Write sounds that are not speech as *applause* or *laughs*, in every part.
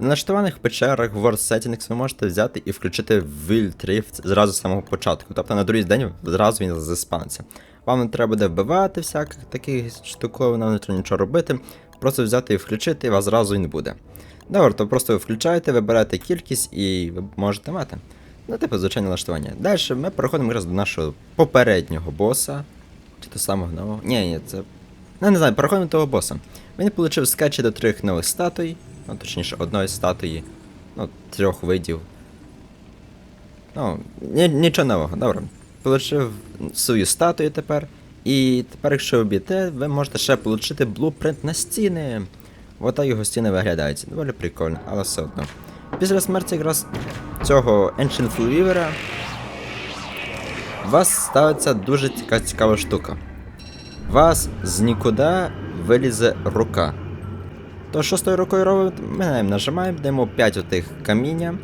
На налаштованих печерах в World Settings ви можете взяти і включити Wild Rift зразу з самого початку. Тобто на другий день зразу він заспаниться. Вам не треба буде вбивати всяких таких штуковин, не треба нічого робити. Просто взяти і включити, і вас зразу він буде. Добре, то просто ви включаєте, вибираєте кількість і ви можете мати. Ну, типу, звичайне налаштування. Далі ми переходимо якраз до нашого попереднього боса. Чи то самого нового? Ні, ні, це. Ну, не знаю, переходимо до того боса. Він отримав скетчі до трьох нових статуй, ну, точніше, одної статуї, ну, трьох видів. Ну, ні, нічого нового, добре. Получив свою статую тепер. І тепер, якщо ви б'єте, ви можете ще отримати блупринт на стіни. Ота його стіни виглядають. Доволі прикольно, але все одно. Після смерті якраз цього Ancient Fulweaver у вас ставиться дуже цікава штука. У вас з нікуди вилізе рука. То що рукою робимо? Нажимаємо, даємо 5 отих каміння.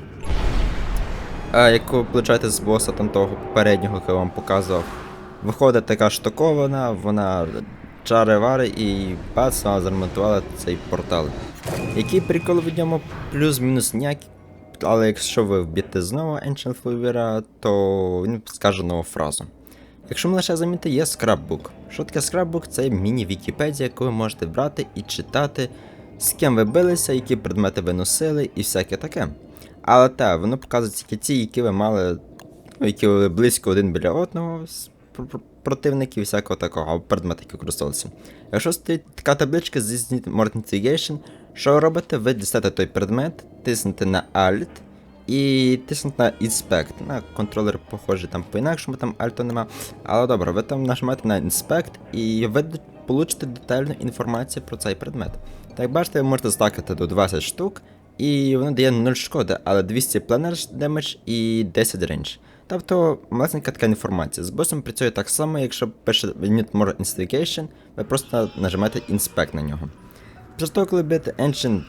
А, яку получаєте з боса там того попереднього, який я вам показував. Виходить така штукована, вона чари-вари і бац, вона заремонтувала цей портал. Який прикол від ньому плюс-мінус ніякий. Але якщо ви вб'єте знову Ancient Flavor, то він скаже нову фразу. Якщо ми лише замітити, є скраббук. Що таке скраббук? Це міні-вікіпедія, яку ви можете брати і читати, з ким ви билися, які предмети ви носили і всяке таке. Але те, воно показує тільки ті, які ви мали, ну, які ви близько один біля одного, з пр- пр- противників і всякого такого, або предмети, які використовувалися. Якщо стоїть така табличка з Mortigation, що ви робите? Ви дістаєте той предмет, тиснете на Alt і тиснете на Inspect. На контролер похожий там по-інакшому, там Alt нема. Але добре, ви там нажимаєте на Inspect і ви получите детальну інформацію про цей предмет. Так як бачите, ви можете стакати до 20 штук, і воно дає 0 шкоди, але 200 Planner Damage і 10 range. Тобто малесенька така інформація. З босом працює так само, якщо пише Need More Investigation, ви просто нажимаєте Inspect на нього. Після того, коли б'єте Ancient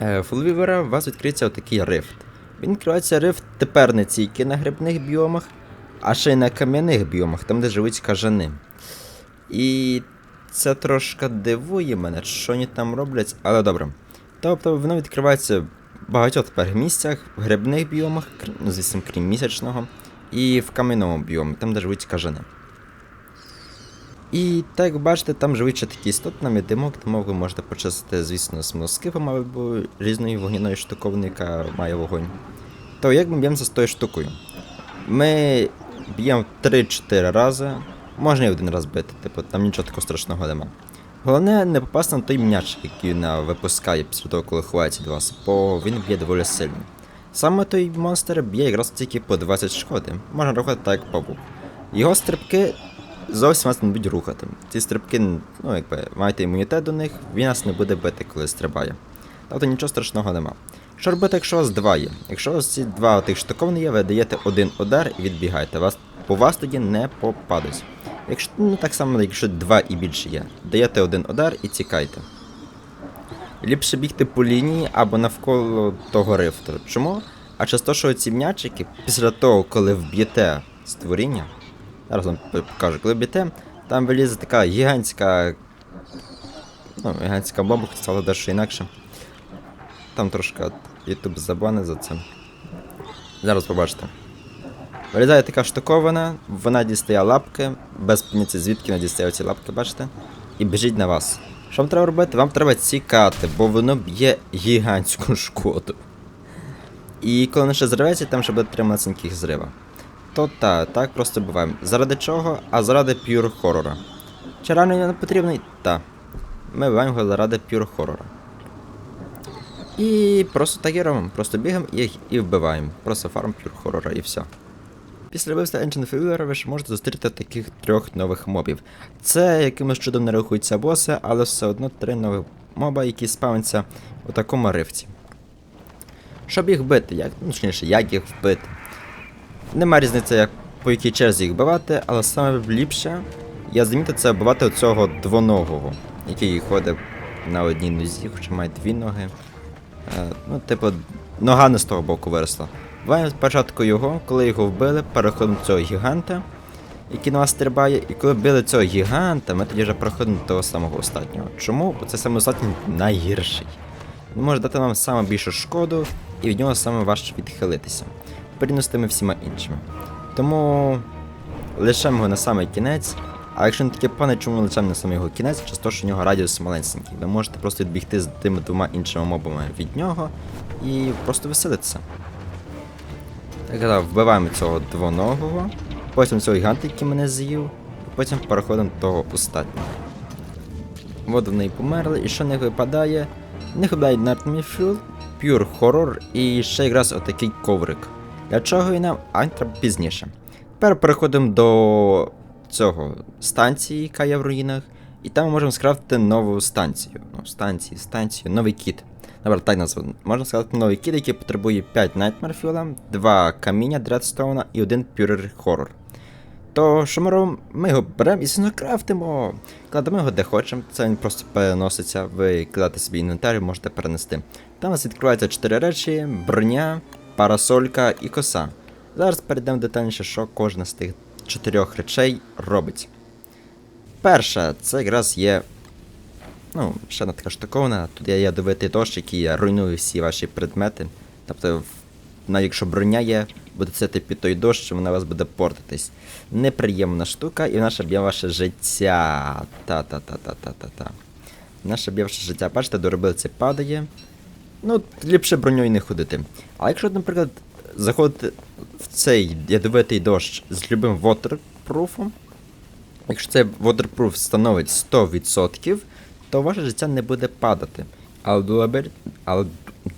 е, Fulweaver, у вас відкриється отакий рифт. Він відкривається рифт тепер не тільки на грибних біомах, а ще й на кам'яних біомах, там, де живуть кажани. І це трошки дивує мене, що вони там роблять, але добре. Тобто воно відкривається в багатьох тепер місцях, в грибних біомах, ну, звісно, крім місячного, і в кам'яному біомі, там, де живуть кажани. І так як бачите, там живуть ще такі істоти, нам димок, тому ви можете почистити, звісно, смолоскипом або різної вогняної штуковини, яка має вогонь. То як ми б'ємося з тою штукою? Ми б'ємо 3-4 рази, можна і один раз бити, типу, там нічого такого страшного нема. Головне не попасти на той м'яч, який вона випускає після того, коли ховається від вас, бо він б'є доволі сильно. Саме той монстр б'є якраз тільки по 20 шкоди, можна рухати так, як павук. Його стрибки зовсім вас не будуть рухати. Ці стрибки, ну якби маєте імунітет до них, він нас не буде бити, коли стрибає. Тобто нічого страшного нема. Що робити, якщо у вас два є? Якщо у вас ці два тих штуковини є, ви даєте один удар і відбігаєте. Вас, по вас тоді не попадуть. Якщо ну так само, якщо два і більше є, даєте один удар і тікайте. Ліпше бігти по лінії або навколо того рифту. Чому? А через те, що ці м'ячики, після того, коли вб'єте створіння, зараз вам покажу, коли б'єте, там вилізе така гігантська. Ну, гігантська бомба, стало дещо інакше. Там трошки YouTube забанить за це. Зараз побачите. Вилізає така штуковина, вона дістає лапки, без поняття звідки вона дістає ці лапки, бачите? І біжить на вас. Що вам треба робити? Вам треба цікати, бо воно б'є гігантську *laughs* шкоду. І коли воно ще зриветься, там ще буде три малесеньких зрива. То та, так просто буваємо. Заради чого? А заради пюр хорора. Чи реально він потрібний? Та. Ми вбиваємо його заради пюр хорора. І просто так і робимо. Просто бігаємо і, і вбиваємо. Просто фарм пюр хорора і все. Після вбивства Ancient Failure ви ж можете зустріти таких трьох нових мобів. Це якимось чудом не рахуються боси, але все одно три нових моба, які спавняться у такому рифті. Щоб їх вбити, як, ну, точніше, як їх вбити. Нема різниці, як по якій черзі їх вбивати, але саме ліпше я замітив це вбивати оцього двоногого, який ходить на одній нозі, хоча має дві ноги. Е, ну, типу, нога не з того боку виросла. Вбиваємо спочатку його, коли його вбили, переходимо цього гіганта, який на вас стрибає, і коли били цього гіганта, ми тоді вже переходимо до того самого останнього. Чому? Бо це саме останній найгірший. він може дати вам саме більшу шкоду, і від нього саме важче відхилитися, порівняно з тими всіма іншими. Тому лишемо його на самий кінець. А якщо не таке пане, чому лишемо на самий його кінець, через те, що у нього радіус маленький. Ви можете просто відбігти з тими двома іншими мобами від нього і просто веселитися. Так, да, вбиваємо цього двоногого, потім цього гіганта, який мене з'їв, і потім переходимо до того остатнього. От вони і померли, і що них випадає? Них випадає Nightmare Fuel, Pure Horror і ще якраз отакий коврик. Для чого він нам? А пізніше. Тепер переходимо до цього станції, яка є в руїнах, і там ми можемо скрафтити нову станцію. Ну, станцію, станцію, новий кіт. Добре, так назву. Можна сказати новий кіт, який потребує 5 Nightmare Fuel, 2 каміння Дредстоуна і 1 Pure Horror. То що ми робимо? Ми його беремо і звісно крафтимо. Кладемо його де хочемо, це він просто переноситься, ви кладете собі інвентар і можете перенести. Там у вас відкриваються 4 речі: броня, парасолька і коса. Зараз перейдемо детальніше, що кожна з тих чотирьох речей робить. Перша, це якраз є. Ну, ще одна така штуковина. Тут є ядовитий дощ, який руйнує всі ваші предмети. Тобто, навіть якщо броня є, буде сити під той дощ, вона вас буде портитись. Неприємна штука, і вона ще б'є ваше життя. Та-та-та-та-та-та-та. Вона ще б'є ваше життя. Бачите, доробилці падає. Ну, ліпше броньою не ходити. А якщо, наприклад, заходити в цей ядовитий дощ з любим waterproofом, якщо цей waterproof становить 100%, то ваше життя не буде падати. А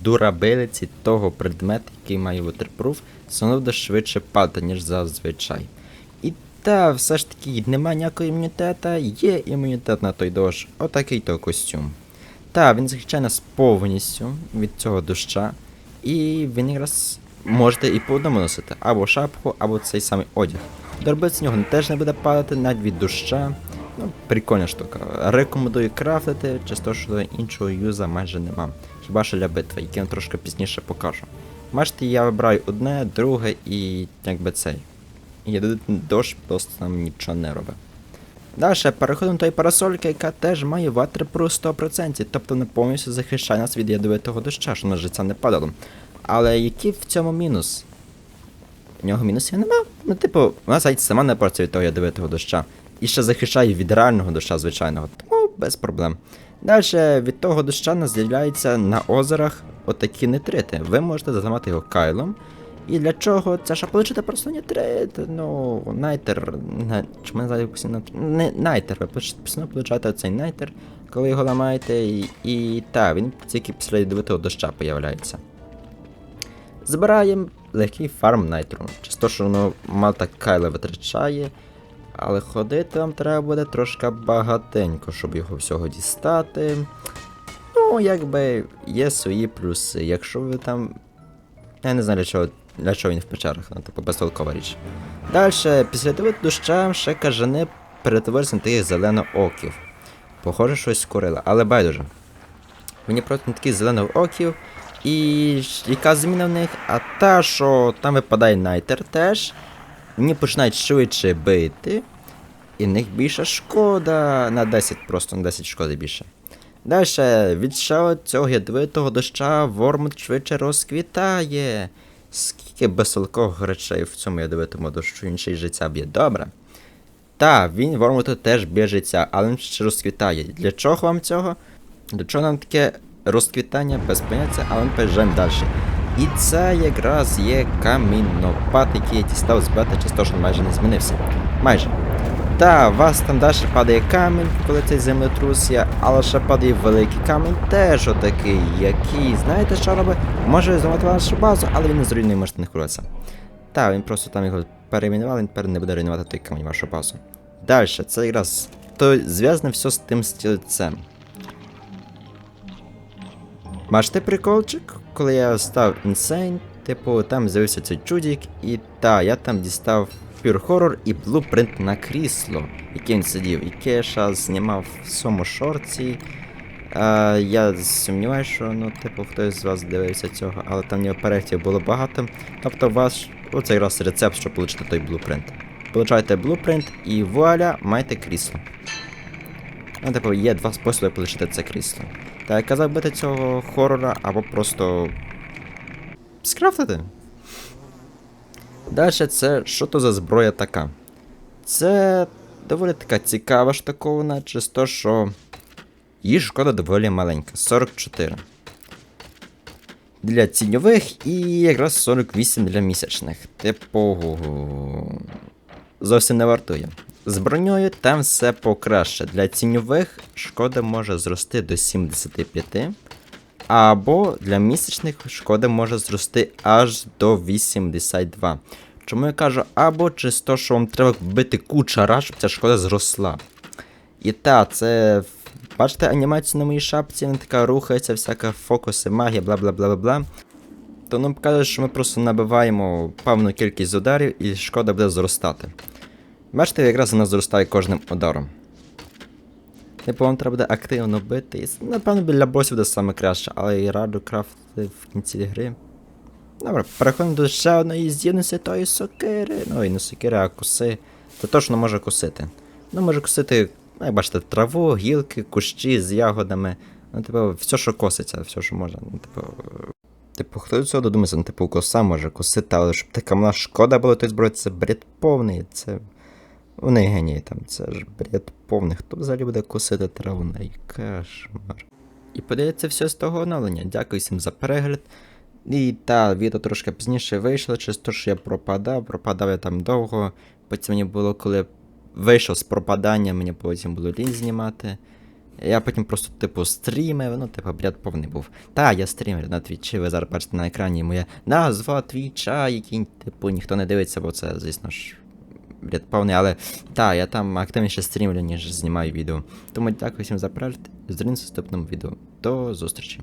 durability, того предмету, який має waterproof, буде швидше падати, ніж зазвичай. І та, все ж таки, немає ніякого імунітета, є імунітет на той дощ, отакий то костюм. Та, він захищає нас повністю від цього доща, і він якраз можете і по одному носити, або шапку, або цей самий одяг. Дорбець з нього теж не буде падати навіть від доща. Ну, прикольна штука. Рекомендую крафтити, часто що іншого юза майже нема. Хіба що для битви, який я трошки пізніше покажу. Бачите, я вибираю одне, друге і якби цей. І дощ просто нам нічого не робить. Далі переходимо до тої парасольки, яка теж має waterproof 100%, тобто не повністю захищає нас від ядовитого доща, що на життя не падало. Але який в цьому мінус? В нього мінусів нема. Ну, типу, вона навіть сама не працює від того ядовитого доща. І ще захищає від реального доща звичайного, тому без проблем. Далі від того доща нас з'являються на озерах отакі нитрити. Ви можете зламати його кайлом. І для чого? Це щоб отримати просто нітрит. Ну, найтер. На, чому я називаю постійно? Не, найтер. Ви постійно получаєте цей найтер, коли його ламаєте, і, і та, він тільки після ядовитого доща появляється. Збираємо легкий фарм найтру. Часто, що воно мало так кайла витрачає. Але ходити вам треба буде трошки багатенько, щоб його всього дістати. Ну, якби є свої плюси. Якщо ви там. Я не знаю, для чого, для чого він в печерах, ну, типу безтолкова річ. Далі, після того доща ще кажани перетворюються на тих зелено-оків. Похоже, щось скорила, але байдуже. Мені просто не таких зелено-оків. І яка зміна в них? А та, що там випадає найтер теж. Вони починають швидше бити. І них більша шкода на 10, просто на 10 шкоди більше. Далі, від ще цього ядовитого доща Вормут швидше розквітає. Скільки безсолкових речей в цьому ядовитому дощу інший життя б'є. Добре. Та, він Вормуту теж б'є життя, але він ще розквітає. Для чого вам цього? Для чого нам таке розквітання без поняття, але ми переїжджаємо далі. І це якраз є каміннопад, який я дістав з бета, часто майже не змінився. Майже. Та, у вас там далі падає камінь, коли цей землетрус є, але ще падає великий камінь, теж отакий, який, знаєте, що робить? Може зламати вашу базу, але він не зруйнує, можете не. Та, він просто там його перейменував, він тепер не буде руйнувати той камінь вашу базу. Далі, це якраз то зв'язане все з тим стільцем. Бачите приколчик, коли я став Insane, типу, там з'явився цей чудік, і та, я там дістав Pure Horror і блупринт на крісло, який він сидів, яке я зараз знімав в своєму шорці. А, я сумніваюся, що ну, типу, хтось з вас дивився цього, але там його переглядів було багато. Тобто ваш оцей раз рецепт, щоб отримати той блупринт. Получаєте блупринт і вуаля, маєте крісло. Ну, типу, є два способи отримати це крісло. Та як казав бити цього хорора або просто. скрафтити. Далі це що то за зброя така? Це доволі така цікава штуковина, через те, що її шкода доволі маленька 44. Для ціньових і якраз 48 для місячних. Типу. Зовсім не вартує. З броньою там все покраще. Для ціньових шкода може зрости до 75. Або для місячних шкода може зрости аж до 82. Чому я кажу або через те, що вам треба вбити куча раз, щоб ця шкода зросла. І та, це. Бачите анімацію на моїй шапці, вона така рухається, всяка фокуси, магія, бла бла бла бла бла. То нам покаже, що ми просто набиваємо певну кількість ударів і шкода буде зростати. Бачите, якраз вона зростає кожним ударом. Типу, вам треба буде активно бити. І, напевно, для босів буде саме краще, але і раджу крафтити в кінці гри. Добре, переходимо до ще одної здібності тої сокири. Ну і не сокири, а коси. Це точно може косити. Ну, може косити, ну, як бачите, траву, гілки, кущі з ягодами. Ну, типу, все, що коситься, все, що можна. Ну, типу. Типу, хто до цього додумається, ну, типу, коса може косити, але щоб така мала шкода була той зброї, це бред повний. Це. Вони генії там, це ж бред повний. Хто взагалі буде косити траву на кошмар. І подається все з того оновлення. Дякую всім за перегляд. І та, відео трошки пізніше вийшло, через те, що я пропадав, пропадав я там довго. Потім мені було, коли вийшов з пропадання, мені потім було лінь знімати. Я потім просто, типу, стрімив, ну, типу, бред повний був. Та, я стрімер на твічі, ви зараз бачите на екрані моя назва твіча, який, типу, ніхто не дивиться, бо це, звісно ж, бред повний, але та, я там активніше стрімлю, ніж знімаю відео. Тому дякую всім за перегляд. Зустрінемося в наступному відео. До зустрічі.